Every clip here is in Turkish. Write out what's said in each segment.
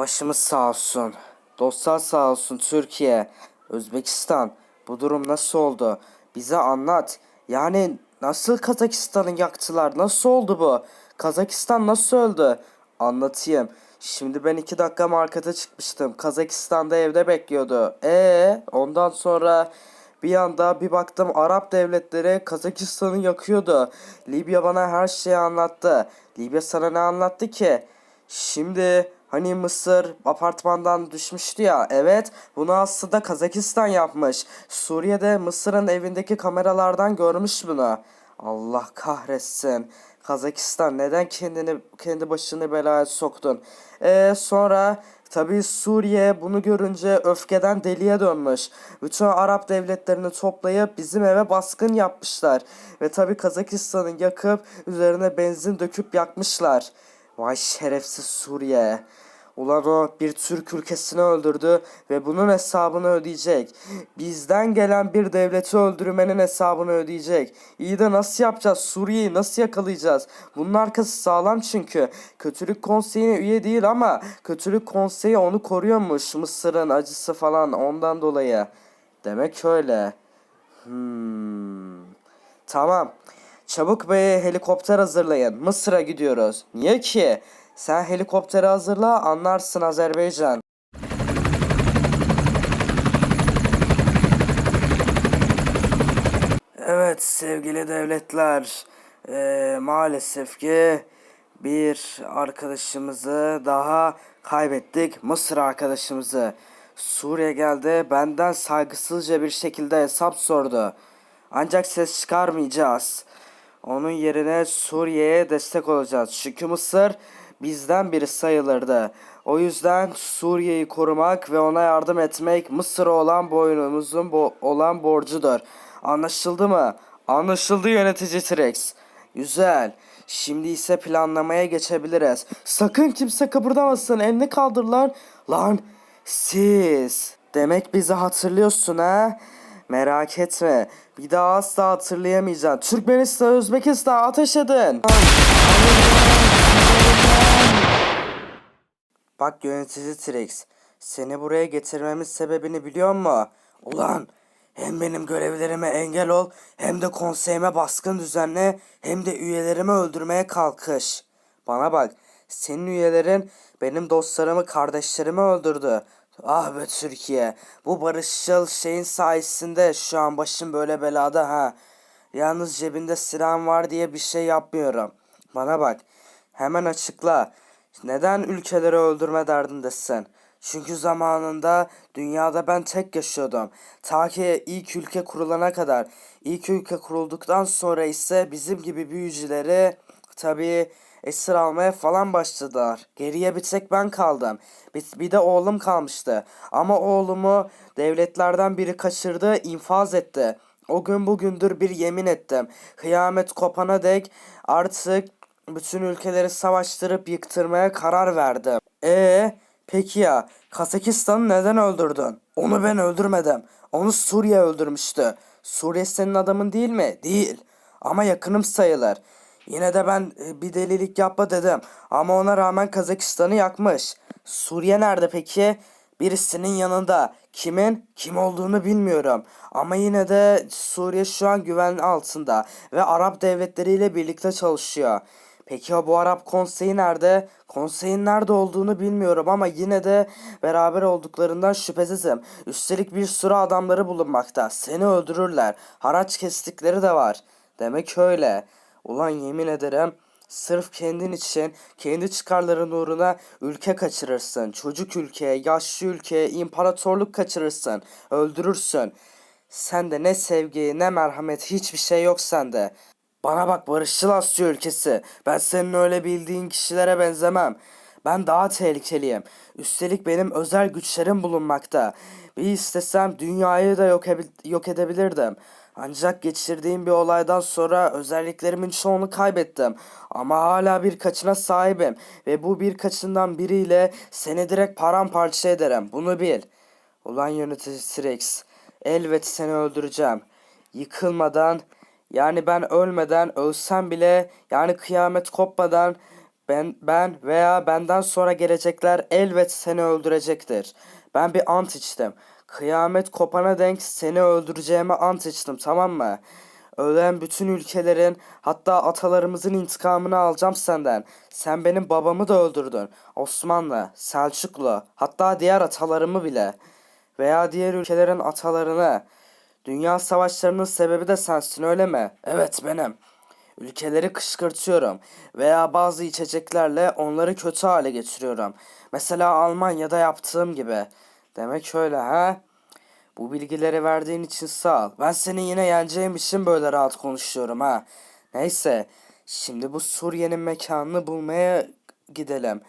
Başımız sağ olsun. Dostlar sağ olsun Türkiye, Özbekistan. Bu durum nasıl oldu? Bize anlat. Yani nasıl Kazakistan'ı yaktılar? Nasıl oldu bu? Kazakistan nasıl öldü? Anlatayım. Şimdi ben iki dakika markete çıkmıştım. Kazakistan'da evde bekliyordu. Ee, ondan sonra bir anda bir baktım Arap devletleri Kazakistan'ı yakıyordu. Libya bana her şeyi anlattı. Libya sana ne anlattı ki? Şimdi hani Mısır apartmandan düşmüştü ya. Evet bunu aslında Kazakistan yapmış. Suriye'de Mısır'ın evindeki kameralardan görmüş bunu. Allah kahretsin. Kazakistan neden kendini kendi başını belaya soktun? Ee, sonra tabii Suriye bunu görünce öfkeden deliye dönmüş. Bütün Arap devletlerini toplayıp bizim eve baskın yapmışlar. Ve tabii Kazakistan'ı yakıp üzerine benzin döküp yakmışlar. Vay şerefsiz Suriye. Ulan o bir Türk ülkesini öldürdü ve bunun hesabını ödeyecek. Bizden gelen bir devleti öldürmenin hesabını ödeyecek. İyi de nasıl yapacağız? Suriye'yi nasıl yakalayacağız? Bunun arkası sağlam çünkü. Kötülük konseyine üye değil ama kötülük konseyi onu koruyormuş. Mısır'ın acısı falan ondan dolayı. Demek öyle. Hmm. Tamam. Çabuk bir helikopter hazırlayın. Mısır'a gidiyoruz. Niye ki? Sen helikopteri hazırla anlarsın Azerbaycan. Evet sevgili devletler. eee, maalesef ki bir arkadaşımızı daha kaybettik. Mısır arkadaşımızı. Suriye geldi benden saygısızca bir şekilde hesap sordu. Ancak ses çıkarmayacağız. Onun yerine Suriye'ye destek olacağız. Çünkü Mısır bizden biri sayılırdı. O yüzden Suriye'yi korumak ve ona yardım etmek Mısır'a olan boynumuzun bo olan borcudur. Anlaşıldı mı? Anlaşıldı yönetici T-Rex. Güzel. Şimdi ise planlamaya geçebiliriz. Sakın kimse kıpırdamasın. Elini kaldırlar. Lan siz. Demek bizi hatırlıyorsun ha? Merak etme. Bir daha asla hatırlayamayacaksın. Türkmenistan, Özbekistan ateş edin. Bak yönetici T-Rex. Seni buraya getirmemin sebebini biliyor musun? Ulan hem benim görevlerime engel ol hem de konseyime baskın düzenle hem de üyelerimi öldürmeye kalkış. Bana bak senin üyelerin benim dostlarımı kardeşlerimi öldürdü. Ah be Türkiye bu barışçıl şeyin sayesinde şu an başım böyle belada ha. Yalnız cebinde silahım var diye bir şey yapmıyorum. Bana bak hemen açıkla. Neden ülkeleri öldürme derdindesin? Çünkü zamanında dünyada ben tek yaşıyordum. Ta ki ilk ülke kurulana kadar. İlk ülke kurulduktan sonra ise bizim gibi büyücüleri tabii esir almaya falan başladılar. Geriye bir tek ben kaldım. Bir, bir de oğlum kalmıştı. Ama oğlumu devletlerden biri kaçırdı, infaz etti. O gün bugündür bir yemin ettim. Kıyamet kopana dek artık bütün ülkeleri savaştırıp yıktırmaya karar verdim. E peki ya Kazakistan'ı neden öldürdün? Onu ben öldürmedim. Onu Suriye öldürmüştü. Suriye senin adamın değil mi? Değil. Ama yakınım sayılır. Yine de ben e, bir delilik yapma dedim. Ama ona rağmen Kazakistan'ı yakmış. Suriye nerede peki? Birisinin yanında. Kimin? Kim olduğunu bilmiyorum. Ama yine de Suriye şu an güven altında. Ve Arap devletleriyle birlikte çalışıyor. Peki ya bu Arap konseyi nerede? Konseyin nerede olduğunu bilmiyorum ama yine de beraber olduklarından şüphesizim. Üstelik bir sürü adamları bulunmakta. Seni öldürürler. Haraç kestikleri de var. Demek öyle. Ulan yemin ederim sırf kendin için, kendi çıkarların uğruna ülke kaçırırsın. Çocuk ülke, yaşlı ülke, imparatorluk kaçırırsın. Öldürürsün. Sende ne sevgi ne merhamet hiçbir şey yok sende. Bana bak barışçıl Asya ülkesi. Ben senin öyle bildiğin kişilere benzemem. Ben daha tehlikeliyim. Üstelik benim özel güçlerim bulunmakta. Bir istesem dünyayı da yok, yok edebilirdim. Ancak geçirdiğim bir olaydan sonra özelliklerimin çoğunu kaybettim. Ama hala birkaçına sahibim. Ve bu birkaçından biriyle seni direkt paramparça ederim. Bunu bil. Ulan yönetici T-Rex. Elbet seni öldüreceğim. Yıkılmadan yani ben ölmeden ölsem bile yani kıyamet kopmadan ben ben veya benden sonra gelecekler elbet seni öldürecektir. Ben bir ant içtim. Kıyamet kopana denk seni öldüreceğime ant içtim tamam mı? Ölen bütün ülkelerin hatta atalarımızın intikamını alacağım senden. Sen benim babamı da öldürdün. Osmanlı, Selçuklu, hatta diğer atalarımı bile. Veya diğer ülkelerin atalarını. Dünya savaşlarının sebebi de sensin öyle mi? Evet benim. Ülkeleri kışkırtıyorum veya bazı içeceklerle onları kötü hale getiriyorum. Mesela Almanya'da yaptığım gibi. Demek öyle ha? Bu bilgileri verdiğin için sağ ol. Ben seni yine yeneceğim için böyle rahat konuşuyorum ha. Neyse, şimdi bu Suriye'nin mekanını bulmaya gidelim.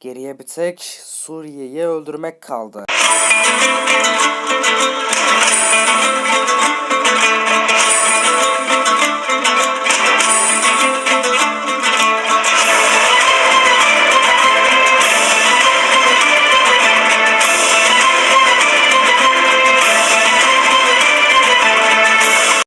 Geriye bir tek Suriye'yi öldürmek kaldı.